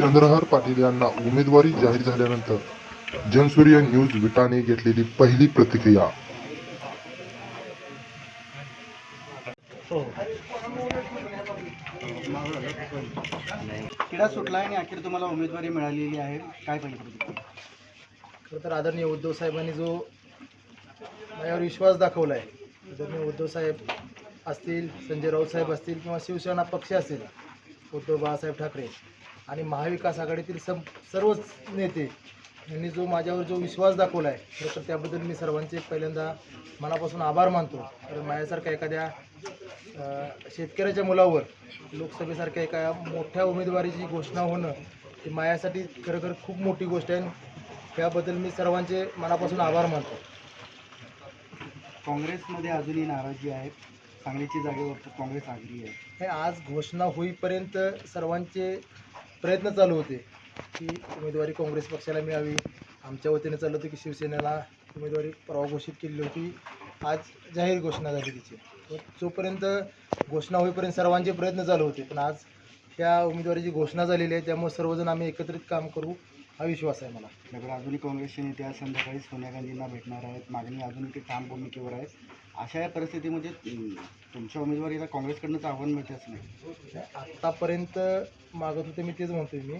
चंद्रहार पाटील यांना उमेदवारी जाहीर झाल्यानंतर जनसूर्य न्यूज विटाने घेतलेली पहिली प्रतिक्रिया किडा सुटला आणि अखेर तुम्हाला उमेदवारी मिळालेली आहे काय पाहिजे? खरं तर आदरणीय उद्धव साहेबांनी जो माझ्यावर विश्वास दाखवला आहे आदरणीय उद्धव साहेब असतील संजय राऊत साहेब असतील किंवा शिवसेना पक्ष असेल उद्धव बाळासाहेब ठाकरे आणि महाविकास आघाडीतील सम सर्वच नेते यांनी जो माझ्यावर जो विश्वास दाखवला आहे तर त्याबद्दल मी सर्वांचे पहिल्यांदा मनापासून आभार मानतो. कारण माझ्यासारख्या एखाद्या शेतकऱ्याच्या मुलावर लोकसभेसारख्या एका मोठ्या उमेदवारीची घोषणा होणं ही माझ्यासाठी खरोखर खूप मोठी गोष्ट आहे. त्याबद्दल मी सर्वांचे मनापासून आभार मानतो. काँग्रेसमध्ये अजूनही नाराजी आहे सांगलीची जागेवर काँग्रेस आघाडी आहे. हे आज घोषणा होईपर्यंत सर्वांचे प्रयत्न चालू होते की उमेदवारी काँग्रेस पक्षाला मिळावी. आमच्या वतीने चाललं होतं की शिवसेनेला उमेदवारी परवा घोषित केली होती. आज जाहीर घोषणा झाली तिची. जोपर्यंत घोषणा होईपर्यंत सर्वांचे प्रयत्न चालू होते. पण आज त्या उमेदवारीची घोषणा झालेली आहे त्यामुळे सर्वजण आम्ही एकत्रित काम करू हा विश्वास आहे मला. आपल्याकडे अजूनही काँग्रेसचे नेते आज संध्याकाळी सोनिया गांधींना भेटणार आहेत. मागणी अजूनही ते ठाम भूमिकेवर आहेत अशा या परिस्थितीमध्ये तुमच्या उमेदवारीला काँग्रेसकडनंच आव्हान मिळते असं नाही आत्तापर्यंत मागत होते मी तेच म्हणतोय मी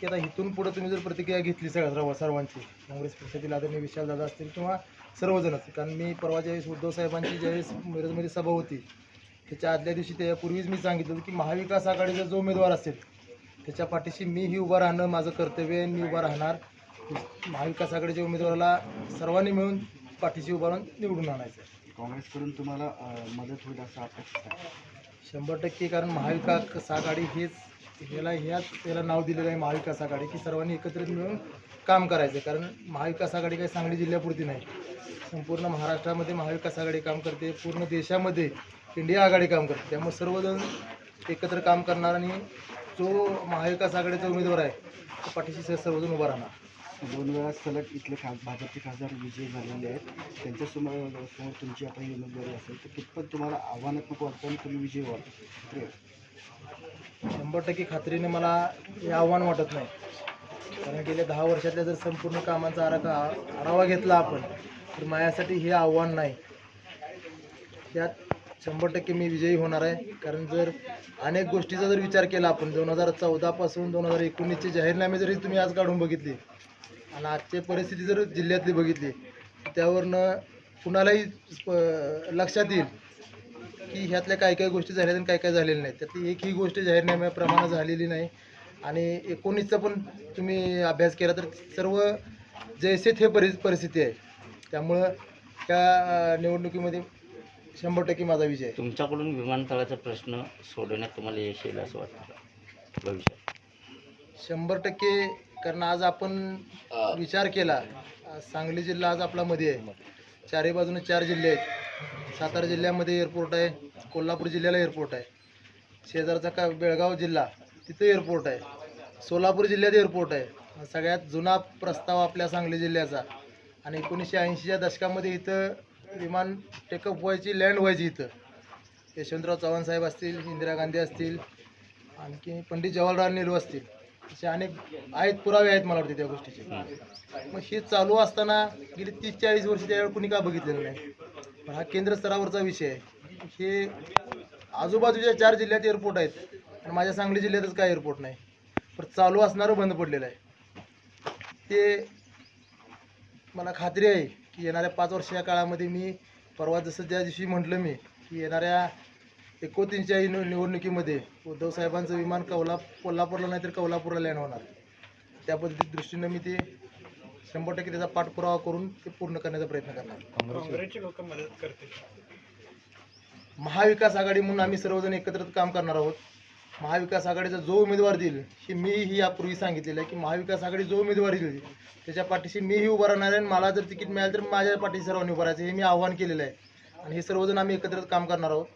की आता इथून पुढे तुम्ही जर प्रतिक्रिया घेतली सगळ्या सर्व सर्वांची काँग्रेस पक्षातील आदरणीय विशाल दादा असतील किंवा सर्वजण असतील कारण मी परवा ज्यावेळेस उद्धव साहेबांची ज्यावेळेस मिरजमध्ये सभा होती त्याच्या आदल्या दिवशी त्यापूर्वीच मी सांगितलं होतं की महाविकास आघाडीचा जो उमेदवार असेल त्याच्या पाठीशी मीही उभं राहणं माझं कर्तव्य आहे मी उभं राहणार. महाविकास आघाडीच्या उमेदवाराला सर्वांनी मिळून पाठीशी उभं राहून निवडून आणायचं आहे. काँग्रेसकडून तुम्हाला मदत होईल असं अपेक्षित आहे. शंभर टक्के कारण महाविकास आघाडी हेच ह्याला ह्याच त्याला नाव दिलेलं आहे महाविकास आघाडी की सर्वांनी एकत्रित मिळून काम करायचं कारण महाविकास आघाडी काही सांगली जिल्ह्यापुरती नाही. संपूर्ण महाराष्ट्रामध्ये महाविकास आघाडी काम करते पूर्ण देशामध्ये इंडिया आघाडी काम करते. त्यामुळे सर्वजण एकत्र काम करणार आणि जो महाविकास आघाडीचा उमेदवार आहे तो पाठीशी सर्वजण उभा राहणार. दोन वेळा सलग इथले खास भाजपचे खासदार विजयी झालेले आहेत. त्यांच्यासमोर समोर तुमची आता ही उमेदवारी असेल तर कितपत तुम्हाला आव्हानात्मक वाटतं आणि तुम्ही विजयी व्हाल? शंभर टक्के खात्रीने मला हे आव्हान वाटत नाही. कारण गेल्या दहा वर्षातल्या जर संपूर्ण कामांचा आराखा आढावा घेतला आपण तर माझ्यासाठी हे आव्हान नाही. त्यात शंभर टक्के मी विजयी होणार आहे. कारण जर अनेक गोष्टीचा जर विचार केला आपण दोन हजार चौदापासून दोन हजार एकोणीसचे जाहीरनामे जरी तुम्ही आज काढून बघितले आणि आजची परिस्थिती जर जिल्ह्यातली बघितली त्यावरनं कुणालाही लक्षात येईल की ह्यातल्या काय काय गोष्टी झाल्या आणि काय काय झालेल्या नाहीत. त्यातली एकही गोष्ट जाहीरनाम्याप्रमाणे झालेली नाही. आणि एकोणीसचा पण तुम्ही अभ्यास केला तर सर्व जैसे थे परि परिस्थिती आहे. त्यामुळं त्या निवडणुकीमध्ये शंभर टक्के माझा विजय तुमच्याकडून विमानतळाचा प्रश्न सोडवण्यात तुम्हाला यश येईल असं वाटतं भविष्यात. शंभर टक्के कारण आज आपण विचार केला सांगली जिल्हा आज आपला मध्ये आहे. चारही बाजूने चार जिल्हे आहेत. सातारा जिल्ह्यामध्ये एअरपोर्ट आहे कोल्हापूर जिल्ह्याला एअरपोर्ट आहे. शेजारचा का बेळगाव जिल्हा तिथं एअरपोर्ट आहे. सोलापूर जिल्ह्यात एअरपोर्ट आहे. सगळ्यात जुना प्रस्ताव आपल्या सांगली जिल्ह्याचा. आणि एकोणीसशे ऐंशीच्या दशकामध्ये इथं विमान टेकअप व्हायची लँड व्हायची इथं. यशवंतराव चव्हाण साहेब असतील इंदिरा गांधी असतील आणखी पंडित जवाहरलाल नेहरू असतील. असे अनेक आहेत पुरावे आहेत मला वाटते त्या गोष्टीचे. मग हे चालू असताना गेली तीस चाळीस वर्ष त्यावेळेला कुणी का बघितलेलं नाही? पण हा केंद्र स्तरावरचा विषय आहे. हे आजूबाजूच्या चार जिल्ह्यात एअरपोर्ट आहेत. आणि माझ्या सांगली जिल्ह्यातच काय एअरपोर्ट नाही. पण चालू असणारं बंद पडलेलं आहे. ते मला खात्री आहे की येणाऱ्या पाच वर्षाच्या काळामध्ये मी परवा जसं ज्या दिवशी म्हटलं मी की येणाऱ्या एकोणतीसच्या निव- निवडणुकीमध्ये उद्धव साहेबांचं विमान कौला कोल्हापूरला नाही तर कौलापूरला लँड होणार. त्या पद्धती दृष्टीनं मी ते शंभर टक्के त्याचा पाठपुरावा करून ते पूर्ण करण्याचा प्रयत्न करणार. महाविकास आघाडी म्हणून आम्ही सर्वजण एकत्रित काम करणार आहोत. महाविकास आघाडीचा जो उमेदवार देईल हे मी ही यापूर्वी सांगितलेलं आहे की महाविकास आघाडी जो उमेदवार देईल त्याच्या पाठीशी मीही उभा राहणार आहे आणि मला जर तिकीट मिळालं तर माझ्या पाठीशी सर्वांनी उभं राहायचं हे मी आव्हान केलेलं आहे. आणि हे सर्वजण आम्ही एकत्रित काम करणार आहोत.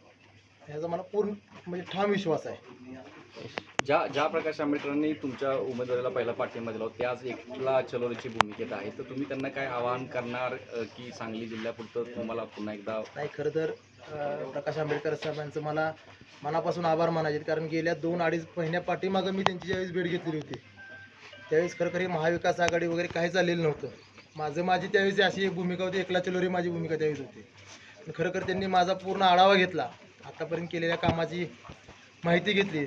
ह्याचा मला पूर्ण म्हणजे ठाम विश्वास आहे. ज्या ज्या प्रकाश आंबेडकरांनी तुमच्या उमेदवारीला पहिला पाठिंबा दिला होता ते आज एकला चलोरीची भूमिकेत आहे तर तुम्ही त्यांना काय आवाहन करणार की सांगली जिल्ह्यापुरतं तुम्हाला पुन्हा एकदा नाही खरं तर अं, प्रकाश आंबेडकर साहेबांचं मला मनापासून आभार मानायचे आहेत. कारण गेल्या दोन अडीच महिन्या पाठीमागं मी त्यांची ज्यावेळेस भेट घेतलेली होती त्यावेळेस खरं खरं हे महाविकास आघाडी वगैरे काही चाललेलं नव्हतं. माझं माझी त्यावेळेस अशी एक भूमिका होती एकला चलोरी माझी भूमिका त्यावेळेस होती. पण खरं खरं त्यांनी माझा पूर्ण आढावा घेतला. आतापर्यंत केलेल्या कामाची माहिती घेतली.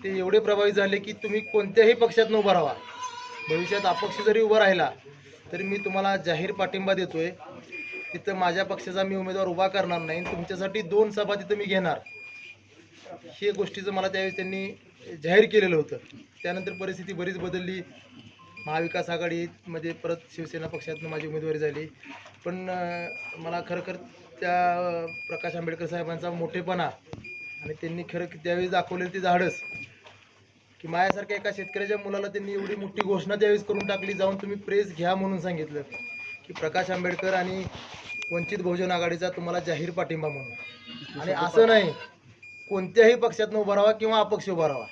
ते एवढे प्रभावित झाले की तुम्ही कोणत्याही पक्षात उभा राहा. भविष्यात अपक्ष जरी उभा राहिला तरी मी तुम्हाला जाहीर पाठिंबा देतोय. तिथं माझ्या पक्षाचा मी उमेदवार उभा करणार नाही तुमच्यासाठी दोन सभा तिथं मी घेणार. हे गोष्टीचं मला त्यावेळेस त्यांनी जाहीर केलेलं होतं. त्यानंतर परिस्थिती बरीच बदलली. महाविकास आघाडीमध्ये परत शिवसेना पक्षातून माझी उमेदवारी झाली. पण मला खरं खर त्या प्रकाश आंबेडकर साहेबांचा मोठेपणा आणि त्यांनी खरं त्यावेळेस दाखवलेलं ते धाडस की माझ्यासारख्या एका शेतकऱ्याच्या मुलाला त्यांनी एवढी मोठी घोषणा त्यावेळेस करून टाकली जाऊन तुम्ही प्रेस घ्या म्हणून सांगितलं की प्रकाश आंबेडकर आणि वंचित बहुजन आघाडीचा तुम्हाला जाहीर पाठिंबा म्हणून. आणि असं नाही कोणत्याही पक्षात उभा राहा किंवा अपक्ष उभा राहा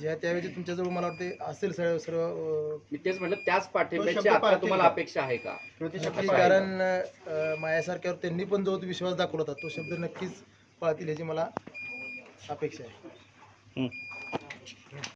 ज्या त्यावेळी तुमच्याजवळ मला वाटते असेल सर्व सर्व मी तेच म्हटलं त्याच पाठिंब्याची शब्द आता तुम्हाला? अपेक्षा आहे का? नक्की कारण अं, माझ्यासारख्यावर त्यांनी पण जो विश्वास दाखवला होता तो शब्द नक्कीच पाळतील याची मला अपेक्षा आहे.